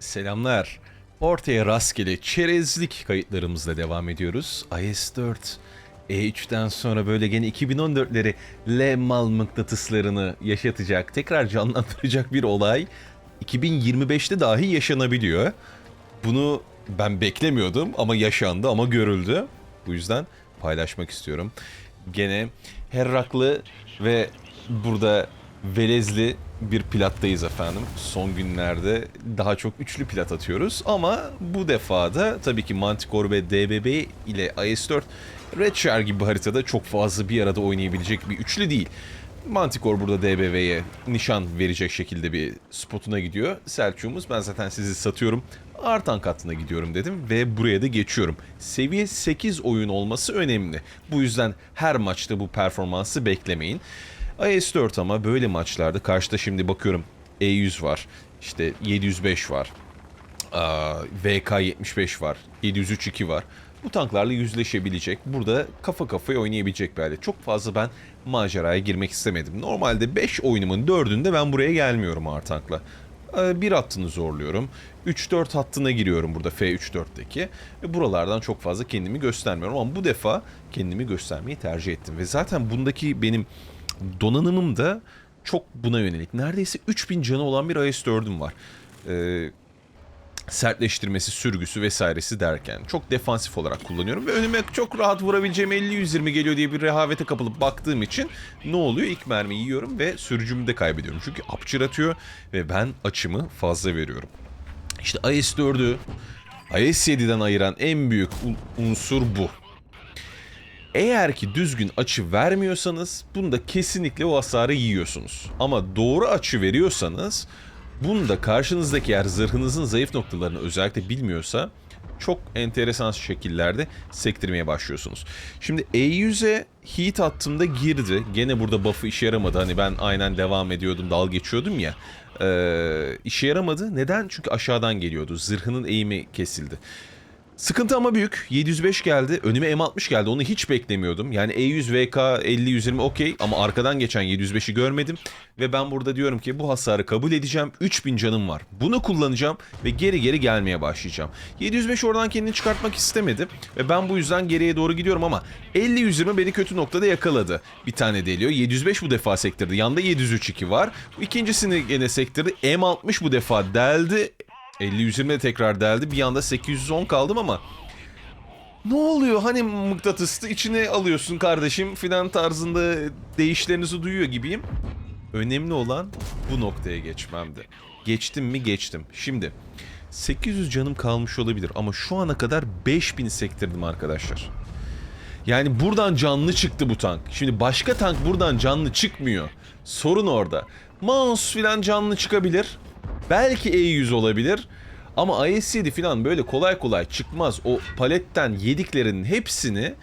Selamlar. Ortaya rastgele çerezlik kayıtlarımızla devam ediyoruz. IS-4 E3'ten sonra böyle gene 2014'leri L mal mıknatıslarını yaşatacak, tekrar canlandıracak bir olay 2025'te dahi yaşanabiliyor. Bunu ben beklemiyordum ama yaşandı ama görüldü. Bu yüzden paylaşmak istiyorum. Gene Herraklı ve burada Velezli bir plattayız efendim. Son günlerde daha çok üçlü plat atıyoruz ama bu defa da tabii ki Manticore ve DBB ile IS-4 Red Share gibi haritada çok fazla bir arada oynayabilecek bir üçlü değil. Manticore burada DBV'ye nişan verecek şekilde bir spotuna gidiyor. Selçuk'umuz ben zaten sizi satıyorum. Artan katına gidiyorum dedim ve buraya da geçiyorum. Seviye 8 oyun olması önemli. Bu yüzden her maçta bu performansı beklemeyin. IS-4 ama böyle maçlarda karşıda şimdi bakıyorum E100 var. işte 705 var. Aa, VK-75 var. 703-2 var. Bu tanklarla yüzleşebilecek, burada kafa kafaya oynayabilecek bir alet. Çok fazla ben maceraya girmek istemedim. Normalde 5 oyunumun 4'ünde ben buraya gelmiyorum ağır tankla. Ee, Bir hattını zorluyorum. 3-4 hattına giriyorum burada F3-4'teki. Ve buralardan çok fazla kendimi göstermiyorum ama bu defa kendimi göstermeyi tercih ettim. Ve zaten bundaki benim donanımım da çok buna yönelik. Neredeyse 3000 canı olan bir IS-4'üm var. Ee, sertleştirmesi, sürgüsü vesairesi derken çok defansif olarak kullanıyorum ve önüme çok rahat vurabileceğim 50-120 geliyor diye bir rehavete kapılıp baktığım için ne oluyor? İlk mermiyi yiyorum ve sürücümü de kaybediyorum. Çünkü apçır atıyor ve ben açımı fazla veriyorum. İşte IS-4'ü IS-7'den ayıran en büyük un- unsur bu. Eğer ki düzgün açı vermiyorsanız bunda kesinlikle o hasarı yiyorsunuz. Ama doğru açı veriyorsanız bunda karşınızdaki eğer zırhınızın zayıf noktalarını özellikle bilmiyorsa çok enteresan şekillerde sektirmeye başlıyorsunuz. Şimdi E100'e heat attığımda girdi. Gene burada buff'ı işe yaramadı. Hani ben aynen devam ediyordum, dal geçiyordum ya. Ee, işe yaramadı. Neden? Çünkü aşağıdan geliyordu. Zırhının eğimi kesildi. Sıkıntı ama büyük. 705 geldi. Önüme M60 geldi. Onu hiç beklemiyordum. Yani E E100 VK 50 120 okey ama arkadan geçen 705'i görmedim ve ben burada diyorum ki bu hasarı kabul edeceğim. 3000 canım var. Bunu kullanacağım ve geri geri gelmeye başlayacağım. 705 oradan kendini çıkartmak istemedi ve ben bu yüzden geriye doğru gidiyorum ama 50 120 beni kötü noktada yakaladı. Bir tane deliyor. 705 bu defa sektirdi. Yanda 703-2 var. İkincisini gene sektirdi. M60 bu defa deldi. 50-120 de tekrar deldi. Bir anda 810 kaldım ama ne oluyor hani mıknatısı içine alıyorsun kardeşim filan tarzında değişlerinizi duyuyor gibiyim. Önemli olan bu noktaya geçmemdi. Geçtim mi geçtim. Şimdi 800 canım kalmış olabilir ama şu ana kadar 5000 sektirdim arkadaşlar. Yani buradan canlı çıktı bu tank. Şimdi başka tank buradan canlı çıkmıyor. Sorun orada. Mouse filan canlı çıkabilir. Belki E100 olabilir. Ama IS-7 filan böyle kolay kolay çıkmaz. O paletten yediklerinin hepsini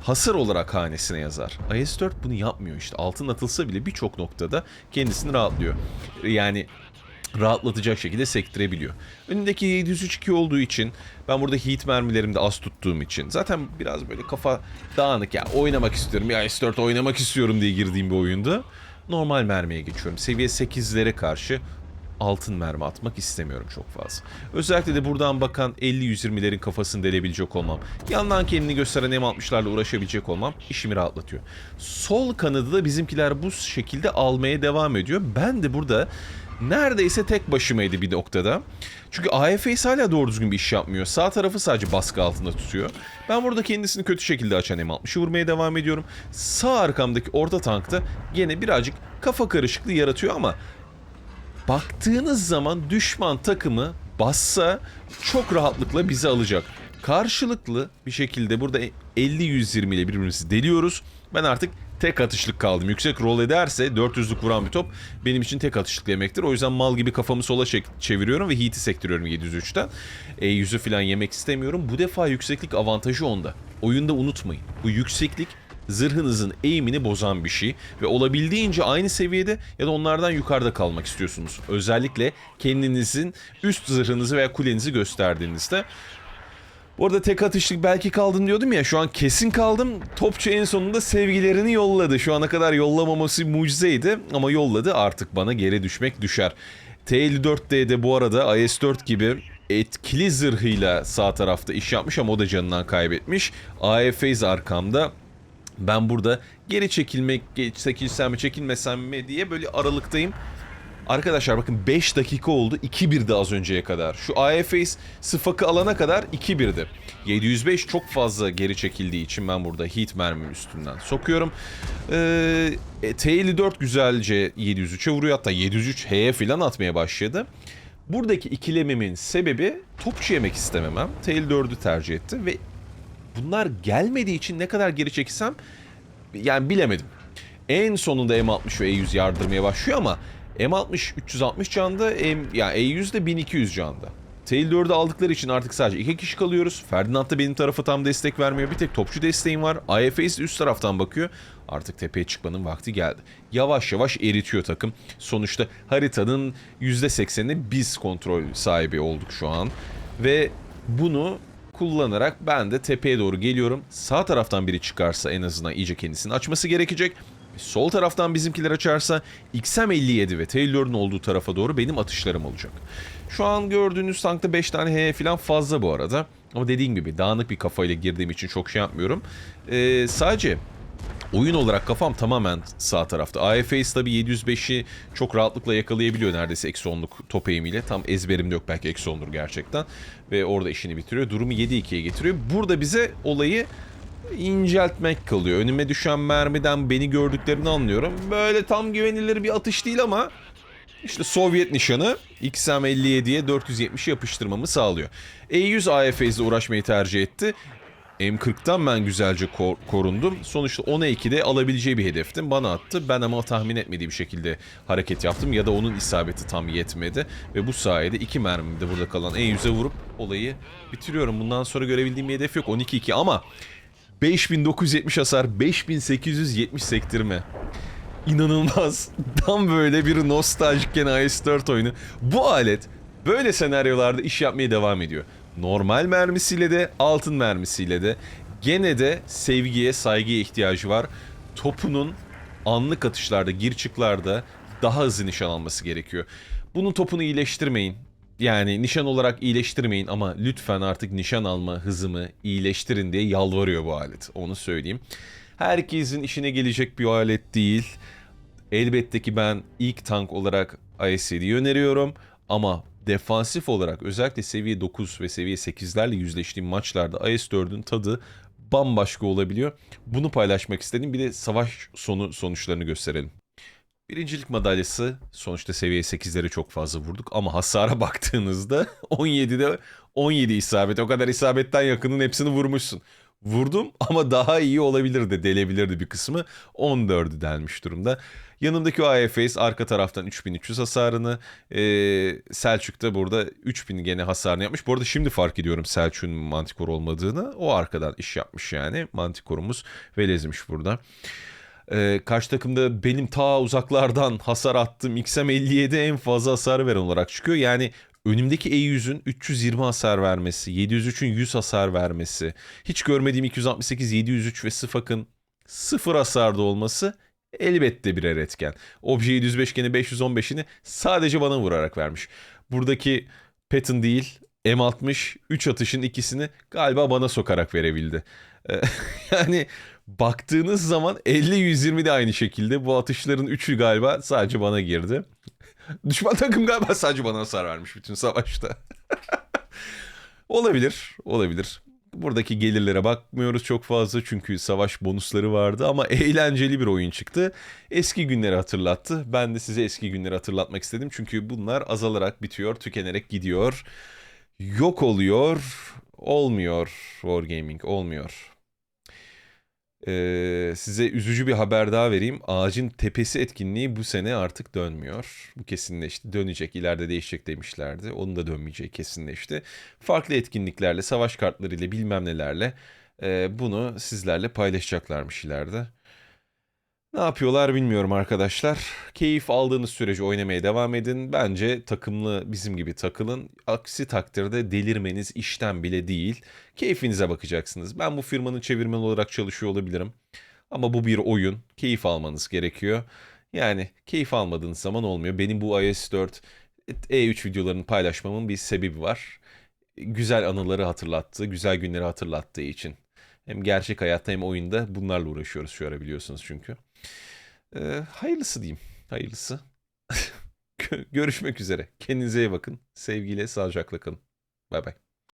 hasar olarak hanesine yazar. IS-4 bunu yapmıyor işte. Altın atılsa bile birçok noktada kendisini rahatlıyor. Yani rahatlatacak şekilde sektirebiliyor. Önündeki 703-2 olduğu için ben burada heat mermilerimde az tuttuğum için zaten biraz böyle kafa dağınık ya oynamak istiyorum ya S4 oynamak istiyorum diye girdiğim bir oyunda normal mermiye geçiyorum. Seviye 8'lere karşı altın mermi atmak istemiyorum çok fazla. Özellikle de buradan bakan 50-120'lerin kafasını delebilecek olmam, yandan kendini gösteren M60'larla uğraşabilecek olmam işimi rahatlatıyor. Sol kanadı da bizimkiler bu şekilde almaya devam ediyor. Ben de burada neredeyse tek başımaydı bir noktada. Çünkü AFS hala doğru düzgün bir iş yapmıyor. Sağ tarafı sadece baskı altında tutuyor. Ben burada kendisini kötü şekilde açan M60'ı vurmaya devam ediyorum. Sağ arkamdaki orta tankta gene birazcık kafa karışıklığı yaratıyor ama baktığınız zaman düşman takımı bassa çok rahatlıkla bizi alacak. Karşılıklı bir şekilde burada 50-120 ile birbirimizi deliyoruz. Ben artık tek atışlık kaldım. Yüksek rol ederse 400'lük vuran bir top benim için tek atışlık demektir. O yüzden mal gibi kafamı sola çeviriyorum ve heat'i sektiriyorum 703'ten. E, yüzü falan yemek istemiyorum. Bu defa yükseklik avantajı onda. Oyunda unutmayın. Bu yükseklik zırhınızın eğimini bozan bir şey ve olabildiğince aynı seviyede ya da onlardan yukarıda kalmak istiyorsunuz. Özellikle kendinizin üst zırhınızı veya kulenizi gösterdiğinizde. Bu arada tek atışlık belki kaldım diyordum ya şu an kesin kaldım. Topçu en sonunda sevgilerini yolladı. Şu ana kadar yollamaması mucizeydi ama yolladı artık bana geri düşmek düşer. T54'de de bu arada IS-4 gibi etkili zırhıyla sağ tarafta iş yapmış ama o da canından kaybetmiş. AFZ arkamda. Ben burada geri çekilmek, çekilsem mi çekilmesem mi diye böyle aralıktayım. Arkadaşlar bakın 5 dakika oldu 2-1'di az önceye kadar. Şu AFS sıfakı alana kadar 2-1'di. 705 çok fazla geri çekildiği için ben burada heat mermimi üstünden sokuyorum. Ee, e, T54 güzelce 703'e vuruyor hatta 703 H'ye falan atmaya başladı. Buradaki ikilemimin sebebi topçu yemek istememem. T54'ü tercih ettim ve bunlar gelmediği için ne kadar geri çekilsem yani bilemedim. En sonunda M60 ve E100 yardırmaya başlıyor ama M60 360 canda, M, yani E100 de 1200 canda. Tail4'ü aldıkları için artık sadece iki kişi kalıyoruz. Ferdinand da benim tarafa tam destek vermiyor. Bir tek topçu desteğim var. IFS üst taraftan bakıyor. Artık tepeye çıkmanın vakti geldi. Yavaş yavaş eritiyor takım. Sonuçta haritanın %80'ini biz kontrol sahibi olduk şu an. Ve bunu kullanarak ben de tepeye doğru geliyorum. Sağ taraftan biri çıkarsa en azından iyice kendisini açması gerekecek. Sol taraftan bizimkiler açarsa XM57 ve Taylor'un olduğu tarafa doğru benim atışlarım olacak. Şu an gördüğünüz tankta 5 tane H falan fazla bu arada. Ama dediğim gibi dağınık bir kafayla girdiğim için çok şey yapmıyorum. Ee, sadece oyun olarak kafam tamamen sağ tarafta. AFS tabi 705'i çok rahatlıkla yakalayabiliyor neredeyse eksi 10'luk top eğimiyle. Tam ezberimde yok belki eksi 10'dur gerçekten. Ve orada işini bitiriyor. Durumu 7-2'ye getiriyor. Burada bize olayı inceltmek kalıyor. Önüme düşen mermiden beni gördüklerini anlıyorum. Böyle tam güvenilir bir atış değil ama işte Sovyet nişanı XM57'ye 470'i yapıştırmamı sağlıyor. E100 AFS ile uğraşmayı tercih etti. M40'tan ben güzelce kor- korundum. Sonuçta 10'a 2'de alabileceği bir hedeftim. Bana attı. Ben ama tahmin etmediği bir şekilde hareket yaptım. Ya da onun isabeti tam yetmedi. Ve bu sayede iki mermimi de burada kalan E100'e vurup olayı bitiriyorum. Bundan sonra görebildiğim bir hedef yok. 12-2 ama 5970 hasar, 5870 sektirme. İnanılmaz. Tam böyle bir nostaljikken IS-4 oyunu. Bu alet böyle senaryolarda iş yapmaya devam ediyor. Normal mermisiyle de, altın mermisiyle de gene de sevgiye, saygıya ihtiyacı var. Topunun anlık atışlarda, gir çıklarda daha hızlı nişan alması gerekiyor. Bunun topunu iyileştirmeyin. Yani nişan olarak iyileştirmeyin ama lütfen artık nişan alma hızımı iyileştirin diye yalvarıyor bu alet. Onu söyleyeyim. Herkesin işine gelecek bir alet değil. Elbette ki ben ilk tank olarak IS-7'yi öneriyorum ama defansif olarak özellikle seviye 9 ve seviye 8'lerle yüzleştiğim maçlarda IS-4'ün tadı bambaşka olabiliyor. Bunu paylaşmak istedim. Bir de savaş sonu sonuçlarını gösterelim. Birincilik madalyası sonuçta seviye 8'lere çok fazla vurduk ama hasara baktığınızda 17'de 17 isabet. O kadar isabetten yakının hepsini vurmuşsun. Vurdum ama daha iyi olabilirdi, delebilirdi bir kısmı. 14'ü delmiş durumda. Yanımdaki o AFS arka taraftan 3300 hasarını, ee, Selçuk da burada 3000 gene hasarını yapmış. Bu arada şimdi fark ediyorum Selçuk'un mantikor olmadığını. O arkadan iş yapmış yani. Mantikorumuz Velez'miş burada. Ee, karşı takımda benim ta uzaklardan hasar attığım XM57 en fazla hasar veren olarak çıkıyor. Yani önümdeki E100'ün 320 hasar vermesi, 703'ün 100 hasar vermesi, hiç görmediğim 268, 703 ve Sıfak'ın sıfır hasarda olması elbette birer etken. Obje 705 gene 515'ini sadece bana vurarak vermiş. Buradaki Patton değil, M60 3 atışın ikisini galiba bana sokarak verebildi. Ee, yani baktığınız zaman 50-120 de aynı şekilde. Bu atışların 3'ü galiba sadece bana girdi. Düşman takım galiba sadece bana hasar vermiş bütün savaşta. olabilir, olabilir. Buradaki gelirlere bakmıyoruz çok fazla çünkü savaş bonusları vardı ama eğlenceli bir oyun çıktı. Eski günleri hatırlattı. Ben de size eski günleri hatırlatmak istedim çünkü bunlar azalarak bitiyor, tükenerek gidiyor. Yok oluyor, olmuyor Wargaming, olmuyor. Ee, size üzücü bir haber daha vereyim. Ağacın tepesi etkinliği bu sene artık dönmüyor. Bu kesinleşti. Dönecek, ileride değişecek demişlerdi. Onun da dönmeyeceği kesinleşti. Farklı etkinliklerle, savaş kartlarıyla bilmem nelerle e, bunu sizlerle paylaşacaklarmış ileride. Ne yapıyorlar bilmiyorum arkadaşlar. Keyif aldığınız sürece oynamaya devam edin. Bence takımlı bizim gibi takılın. Aksi takdirde delirmeniz işten bile değil. Keyfinize bakacaksınız. Ben bu firmanın çevirmen olarak çalışıyor olabilirim. Ama bu bir oyun. Keyif almanız gerekiyor. Yani keyif almadığınız zaman olmuyor. Benim bu iOS 4 E3 videolarını paylaşmamın bir sebebi var. Güzel anıları hatırlattı, güzel günleri hatırlattığı için. Hem gerçek hayatta hem oyunda bunlarla uğraşıyoruz şu ara biliyorsunuz çünkü. Ee, hayırlısı diyeyim. Hayırlısı. Gö- Görüşmek üzere. Kendinize iyi bakın. Sevgiyle, sağlıcakla kalın. Bay bay.